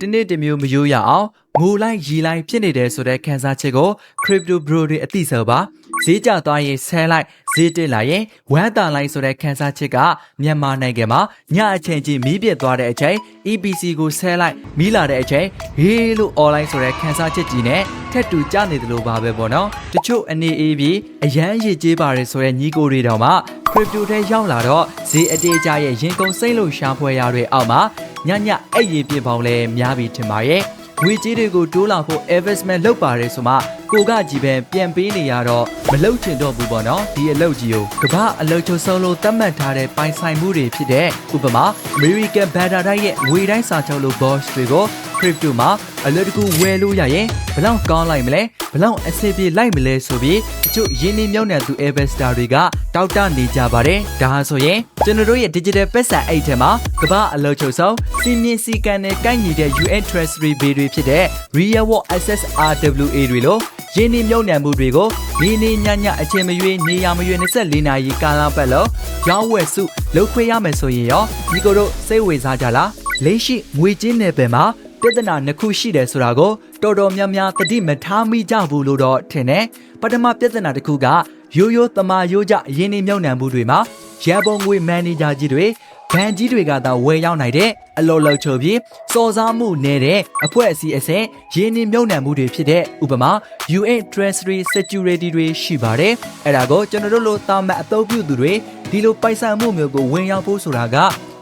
တနေ့တစ်မျိုးမယိုးရအောင်ငိုလိုက်ရီလိုက်ဖြစ်နေတယ်ဆိုတဲ့ခံစားချက်ကို crypto bro တွေအသိဆိုပါဈေးကျသွားရင်ဆဲလိုက်ဈေးတက်လာရင်ဝမ်းတာလိုက်ဆိုတဲ့ခံစားချက်ကမြန်မာနိုင်ငံမှာညအချိန်ချင်းမီးပြတ်သွားတဲ့အချိန် EPC ကိုဆဲလိုက်မီးလာတဲ့အချိန်ဟေးလို့ online ဆိုတဲ့ခံစားချက်ကြီးနဲ့ထက်တူကြနေတယ်လို့ပါပဲပေါ့နော်တချို့အနေအေးပြီးအရန်ရည်ကြေးပါတယ်ဆိုတဲ့ညီကိုတွေတော့မှ crypto ထဲရောက်လာတော့ဈေးအတေးကြရဲ့ရင်ကုန်စိမ့်လို့ရှာဖွေရတွေအောက်မှာ ညညအဲ့ရင်ပြပေါင်းလဲများပြီထင်ပါရဲ့ငွေကြေးတွေကိုတိုးလာဖို့ investment လုပ်ပါတယ်ဆိုမှကိုကကြီးပဲပြန်ပေးနေရတော့မလုပ်ချင်တော့ဘူးပေါ့နော်ဒီအလုပ်ကြီးကိုကမ္ဘာအလုပ်ချုပ်ဆုံးလို့သတ်မှတ်ထားတဲ့ပိုင်ဆိုင်မှုတွေဖြစ်တဲ့ဥပမာ American Beta တိုင်းရဲ့ငွေတိုင်းစာချုပ်လို့ boss တွေကို crypto မှာအလွယ်တကူဝယ်လို့ရရင်ဘလောက်ကောင်းလိုက်မလဲဘလောက်အဆင်ပြေလိုက်မလဲဆိုပြီးတချို့ရင်းနှီးမြှုပ်နှံသူ investor တွေကတောက်တနေကြပါတယ်ဒါဟာဆိုရင်ကျွန်တော်တို့ရဲ့ digital ပက်ဆံအိတ်ထဲမှာကမ္ဘာအလုပ်ချုပ်ဆုံးစီမင်းစီကန်နဲ့ကိုက်ညီတဲ့ UN Treasury Bill တွေဖြစ်တဲ့ Real World Access RWA တွေလို့ရင်းနှီးမြှုပ်နှံမှုတွေကိုနေနေညညအချိန်မရွေးနေရမရွေး24နာရီကာလပတ်လုံးရောင်းဝယ်စုလုပ်ခွင့်ရမယ်ဆိုရင်ရောဒီကိုတို့စိတ်ဝင်စားကြလားလက်ရှိငွေကြေးနယ်ပယ်မှာ ပြဿနာနှစ်ခုရှိတယ်ဆိုတာကိုတော်တော်များများသတိမထားမိကြဘူးလို့တော့ထင်တယ်ပထမပြဿနာတစ်ခုကရိုးရိုးတမာရိုးကြရင်းနှီးမြှုပ်နှံမှုတွေမှာရန်ပုံငွေမန်နေဂျာကြီးတွေဘဏ်ကြီးတွေကသာဝယ်ရောက်နိုင်တဲ့အလော်လောက်ချုပ်ပြီးစော်စားမှုနေတဲ့အဖွဲ့အစည်းအဆင့်ရင်းနှီးမြှုပ်နှံမှုတွေဖြစ်တဲ့ဥပမာ UN Treasury Security တွေရှိပါတယ်အဲ့ဒါကိုကျွန်တော်တို့လိုတာမတ်အသုံးပြုသူတွေဒီလိုပိုက်ဆံမှုမျိုးကိုဝင်ရောက်ဖို့ဆိုတာက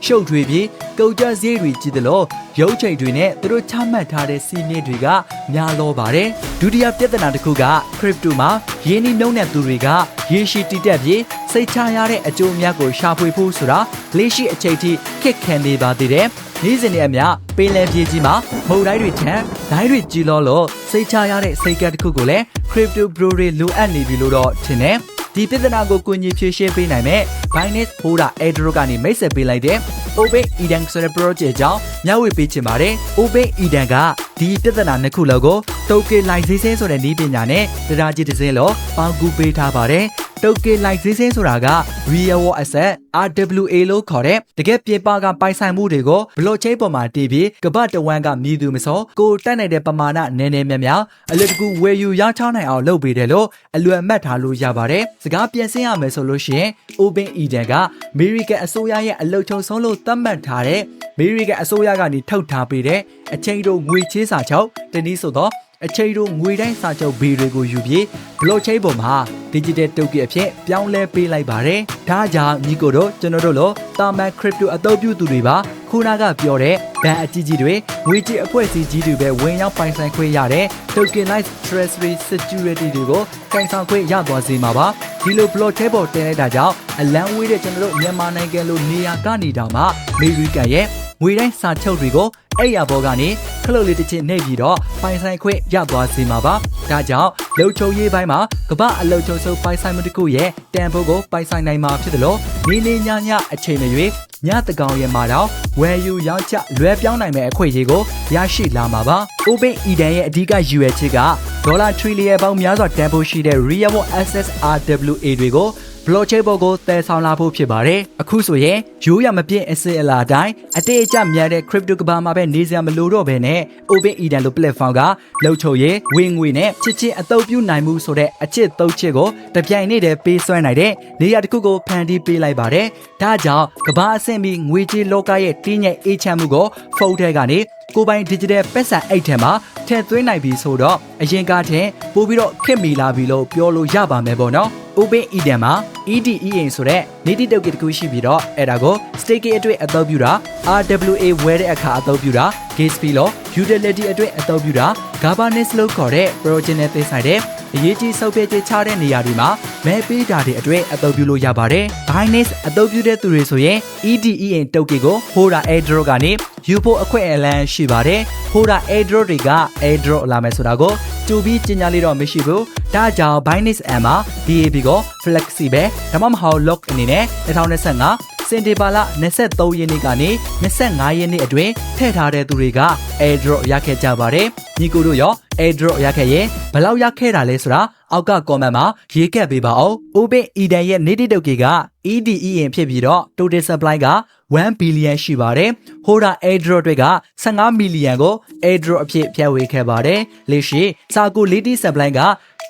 ရှုပ်ထွေးပြီးကုန်ကျစရိတ်တွေကြီးသလိုရုပ်ချိန်တွေနဲ့သူတို့ချမှတ်ထားတဲ့စီးမြင့်တွေကများလောပါတယ်ဒုတိယပြဿနာတစ်ခုက crypto မှာရင်းနှီးမြှုပ်နှံသူတွေကရေရှည်တည်တက်ပြီးစိတ်ချရတဲ့အကျိုးအမြတ်ကိုရှာဖွေဖို့ဆိုတာလက်ရှိအချိန်ထိခက်ခဲနေပါသေးတယ်နေ့စဉ်နဲ့အမျှပင်လယ်ပြေးကြီးမှာမုန်တိုင်းတွေထံဒိုင်းတွေကြီးလောလို့စိတ်ချရတဲ့စိတ်ကပ်တစ်ခုကိုလည်း crypto bro တွေလိုအပ်နေပြီလို့တော့ထင်တယ် ဒီပြဿနာကိုကိုကြီးဖြေရှင်းပေးနိုင်မဲ့ Binance Holder Airdrop ကနေမိတ်ဆက်ပေးလိုက်တဲ့ Open Eden ဆိုတဲ့ project ကြောင့်မျှဝေပေးချင်ပါတယ် Open Eden က ဒီပြဿနာနှစ်ခုလုံးကို tokenization ဆိုတဲ့နည်းပညာနဲ့တရားကြီးတစ်စင်းလို့ပေါင်းကူပေးထားပါတယ် tokenization ဆိုတာက real world asset RWA လို့ခေါ်တဲ့တကယ်ပြင်ပကပိုင်ဆိုင်မှုတွေကို blockchain ပေါ်မှာတည်ပြီးကမ္ဘာတဝန်းကမြည်သူမစောကိုတက်နိုင်တဲ့ပမာဏနည်းနည်းများများအလွယ်တကူဝယ်ယူရချနိုင်အောင်လုပ်ပေးတယ်လို့အလွယ်မှတ်ထားလို့ရပါတယ်စကားပြန်ဆင်းရမယ်ဆိုလို့ရှိရင် Open Eden က American အစိုးရရဲ့အလုပ်ချုံဆုံးလို့သတ်မှတ်ထားတဲ့ American အစိုးရကနေထုတ်ထားပေးတဲ့အချိန်တို့ငွေချေးစာချုပ်တနည်းဆိုတော့အချိန်တို့ငွေတိုင်းစာချုပ်ဘေးတွေကိုယူပြီး blockchain ပေါ်မှာ digital token အဖြစ်ပြောင်းလဲပေးလိုက်ပါတယ်။ဒါကြောင့်ညီကိုတို့ကျွန်တော်တို့လိုတာမန် crypto အသုံးပြုသူတွေပါခုနကပြောတဲ့ဘဏ်အကြီးကြီးတွေငွေကြေးအဖွဲ့အစည်းကြီးတွေပဲဝင်ရောက်ပိုင်ဆိုင်ခွင့်ရတဲ့ tokenized treasury security တွေကိုကင်ဆောင်ခွင့်ရသွားစေမှာပါ။ဒီလို blockchain ပေါ်တင်လိုက်တာကြောင့်အလံဝေးတဲ့ကျွန်တော်တို့မြန်မာနိုင်ငံလိုနေရာကနေတောင်မှ American ရဲ့ ငွေတိုင်းစာချုပ်တွေကိုအဲ့ရဘောကနေခလုတ်လေးတစ်ချင်းနှိပ်ပြီးတော့ပိုင်ဆိုင်ခွင့်ရသွားစေမှာပါ။ဒါကြောင့်လုံချုံရေးပိုင်းမှာကမ္ဘာအလုံချုံဆုံးပိုင်ဆိုင်မှုတစ်ခုရဲ့တန်ဖိုးကိုပိုင်ဆိုင်နိုင်မှာဖြစ်တယ်လို့နေနေညညအချိန်မရွေးညတကောင်ရဲ့မှာတော့ဝယ်ယူရောင်းချလွဲပြောင်းနိုင်မဲ့အခွင့်အရေးကိုရရှိလာမှာပါ။ Open Eden ရဲ့အဓိကရည်ရွယ်ချက်ကဒေါ်လာထရီလီယံပေါင်းများစွာတန်ဖိုးရှိတဲ့ Real World Access RWA တွေကို blockchain ပေါ်ကိုတည်ဆောင်လာဖို့ဖြစ်ပါတယ်။အခုဆိုရင်ရိုးရမပြည့်အစစ်အလာတိုင်းအတေးအကျမြန်တဲ့ crypto ကဘာမှာပဲနေစရာမလိုတော့ဘဲနဲ့ Open Eden လို platform ကလှုပ်ချုပ်ရေးဝင်ငွေနဲ့ချစ်ချင်းအသုံးပြုနိုင်မှုဆိုတဲ့အချစ်သုံးချစ်ကိုတပြိုင်နက်တည်းပေးစွမ်းနိုင်တဲ့နေရာတစ်ခုကိုဖန်တီးပေးလိုက်ပါတယ်။ဒါကြောင့်ကဘာအဆင့်ပြီးငွေကြေးလောကရဲ့တင်းညက်အေးချမ်းမှုကိုဖုန်းထဲကနေ ကိုပိုင် digital ပက်ဆံအိတ်ထဲမှာထည့်သွင်းနိုင်ပြီဆိုတော့အရင်ကထက်ပို့ပြီးတော့ခက်မီလာပြီလို့ပြောလို့ရပါမယ်ပေါ့နော်။ Open Eden မှာ EDEA ဆိုတဲ့နေတိတုတ်ကတစ်ခုရှိပြီးတော့အဲ့ဒါကို staking အတွက်အသုံးပြုတာ RWA ဝယ်တဲ့အခါအသုံးပြုတာ gas fee လို့ utility အတွက်အသုံးပြုတာ governance လို့ခေါ်တဲ့ project နဲ့သက်ဆိုင်တဲ့အရေးကြီးစုပ်ပြည့်ချတဲ့နေရာတွေမှာမဲပေးတာတွေအတွက်အသုံးပြုလို့ရပါတယ်။ Binance အသုံးပြုတဲ့သူတွေဆိုရင် EDEA တုတ်ကီကို Hoda Airdrop ကနေ ယူဖို့အခွင့်အလမ်းရှိပါတယ်။ Hoda Airdrop တွေက Airdrop လာမယ်ဆိုတာကိုကြိုပြီးကြီးညာလေးတော့မရှိဘူး။ဒါကြောင့် Binance M မှာ DAB ကို flexible ဒါမှမဟုတ် lock အနေနဲ့2025စင်တီဘာလ23ရက်နေ့ကနေ25ရက်နေ့အတွင်းထည့်ထားတဲ့သူတွေက airdrop ရခဲ့ကြပါတယ်။ညီကိုတို့ရော airdrop ရခဲ့ရင်ဘယ်လောက်ရခဲ့တာလဲဆိုတာအောက်က comment မှာရေးခဲ့ပေးပါဦး။ Open Eden ရဲ့ native token က EDE ဖြစ်ပြီးတော့ total supply က1 billion ရှိပါတယ်။ Hoda airdrop တွေက15 million ကို airdrop အဖြစ်ဖြန့်ဝေခဲ့ပါတယ်။လက်ရှိ Sago Lady Supply က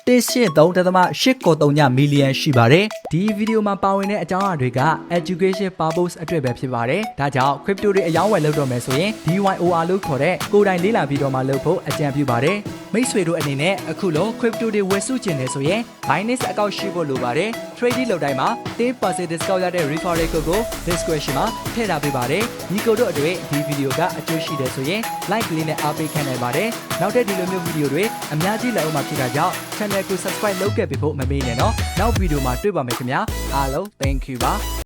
183.893မီလီယံရှိပါတယ်။ဒီဗီဒီယိုမှာပါဝင်တဲ့အကြောင်းအရာတွေက education purpose အတွက်ပဲဖြစ်ပါတယ်။ဒါကြောင့် crypto တွေအယောင်းဝယ်လုပ်တော့မယ်ဆိုရင် DYOR လို့ခေါ်တဲ့ကိုယ်တိုင်လေ့လာပြီးတော့မှလုပ်ဖို့အကြံပြုပါတယ်။မိတ်ဆွေတို့အနေနဲ့အခုလို crypto တွေဝယ်စုကျင်နေဆိုရင် Binance အကောင့်ရှိဖို့လိုပါတယ်။ trading လုပ်တိုင်းမှာ10% discount ရတဲ့ referral code ကို description မှာထည့်ထားပေးပါတယ်။ဒီ code တို့အတွေ့ဒီဗီဒီယိုကအကျိုးရှိတယ်ဆိုရင် like လေးနဲ့အားပေးခံနိုင်ပါတယ်။နောက်တဲ့ဒီလိုမျိုးဗီဒီယိုတွေအများကြီးလည်းအောင်မှာဖြစ်တာကြောင့် channel ကို subscribe လုပ်ခဲ့ပြီးဖို့မမေ့နဲ့နော်။နောက်ဗီဒီယိုမှာတွေ့ပါမယ်ခင်ဗျာ။အားလုံး thank you ပါ